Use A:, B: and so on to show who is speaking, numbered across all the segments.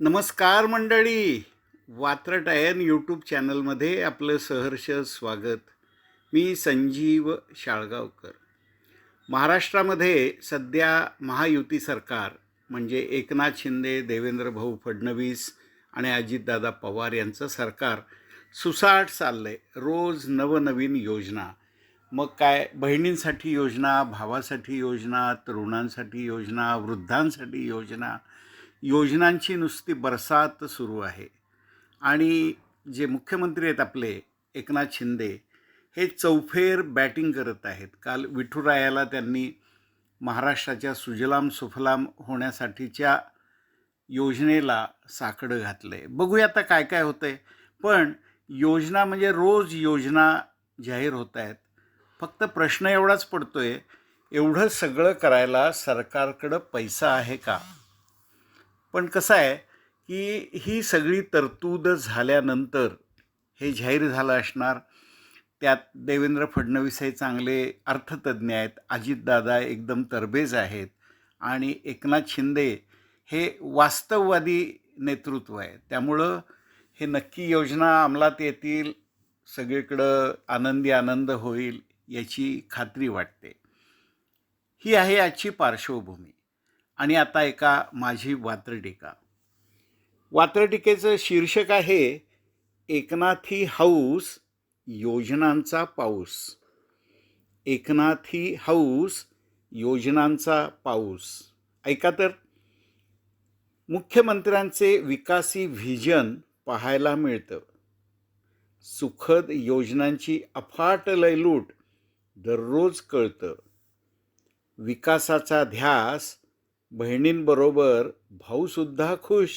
A: नमस्कार मंडळी. वात्रटायन यूट्यूब चॅनलमध्ये आपलं सहर्ष स्वागत. मी संजीव शाळगावकर. महाराष्ट्रामध्ये सध्या महायुती सरकार म्हणजे एकनाथ शिंदे देवेंद्र भाऊ फडणवीस आणि अजितदादा पवार यांचं सरकार सुसाट चाललं आहे रोज नवनवीन योजना. मग काय? बहिणींसाठी योजना भावासाठी योजना तरुणांसाठी योजना वृद्धांसाठी योजना योजनांची नुसती बरसात सुरू आहे. आणि जे मुख्यमंत्री आहेत आपले एकनाथ शिंदे हे चौफेर बॅटिंग करत आहेत. काल विठुरायाला त्यांनी महाराष्ट्राच्या सुजलाम सुफलाम होण्यासाठीच्या योजनेला साकडं घातलं आहे बघूया आता काय काय होतं आहे पण योजना म्हणजे रोज योजना जाहीर होत आहेत. फक्त प्रश्न एवढाच पडतो आहे एवढं सगळं करायला सरकारकडं पैसा आहे का? पण कसं आहे की ही सगळी तरतूद झाल्यानंतर हे जाहीर झालं असणार. त्यात देवेंद्र फडणवीस हे चांगले अर्थतज्ज्ञ आहेत. अजितदादा एकदम तरबेज आहेत. आणि एकनाथ शिंदे हे वास्तववादी नेतृत्व आहे. त्यामुळं हे नक्की योजना अंमलात येतील सगळीकडं आनंदी आनंद होईल याची खात्री वाटते. ही आहे आजची पार्श्वभूमी. आणि आता एका माझी वात्रटीका. वात्रटीकेचं शीर्षक आहे एकनाथी हाऊस योजनांचा पाऊस. एकनाथी हाऊस योजनांचा पाऊस. ऐका तर. मुख्यमंत्र्यांचे विकासी व्हिजन पाहायला मिळतं. सुखद योजनांची अफाट लयलूट दररोज कळतं. विकासाचा ध्यास बहिणींबरोबर भाऊसुद्धा खुश.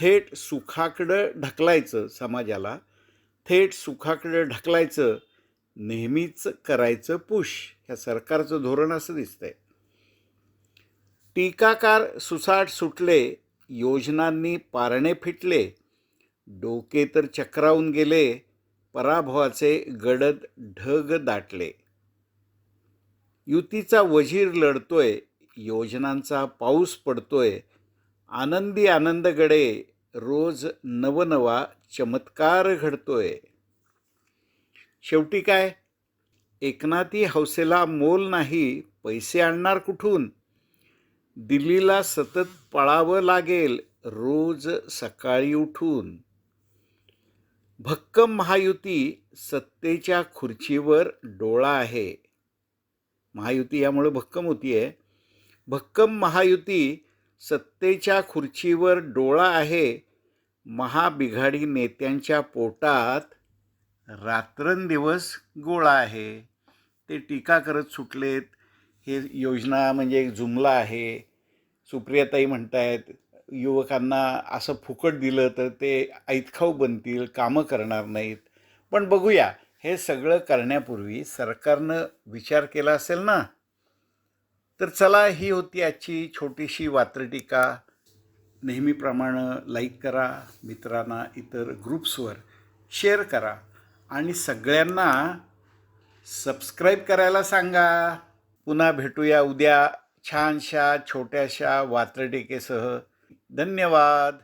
A: थेट सुखाकडं ढकलायचं समाजाला. थेट सुखाकडं ढकलायचं नेहमीच करायचं पुश. ह्या सरकारचं धोरण असं दिसतंय. टीकाकार सुसाट सुटले योजनांनी पारणे फिटले. डोके तर चक्रावून गेले पराभवाचे गडद ढग दाटले. युतीचा वजीर लढतोय योजनांचा पाऊस पडतोय आनंदी आनंदगडे रोज नवनवा चमत्कार घडतोय. शेवटी काय? एकनाथी हौसेला मोल नाही पैसे आणणार कुठून? दिल्लीला सतत पळावं लागेल रोज सकाळी उठून. भक्कम महायुती सत्तेच्या खुर्चीवर डोळा आहे. महायुती यामुळे भक्कम होती आहे भक्कम महायुती सत्तेच्या खुर्चीवर डोळा आहे. महाबिघाडी नेत्यांच्या पोटात रात्रंदिवस गोळा आहे. ते टीका करत सुटलेत. हे योजना म्हणजे एक जुमला आहे. सुप्रियाताई म्हणतायत युवकांना असं फुकट दिलं तर ते ऐतखाऊ बनतील कामं करणार नाहीत. पण बघूया हे सगळं करण्यापूर्वी सरकारनं विचार केला असेल ना? तर चला ही होती आजची छोटीशी वात्रटीका. नेहमीप्रमाणे लाईक करा मित्रांना इतर ग्रुप्सवर शेअर करा आणि सगळ्यांना सबस्क्राईब करायला सांगा. पुन्हा भेटूया उद्या छानशा छोट्याशा वात्रटिकेसह. धन्यवाद.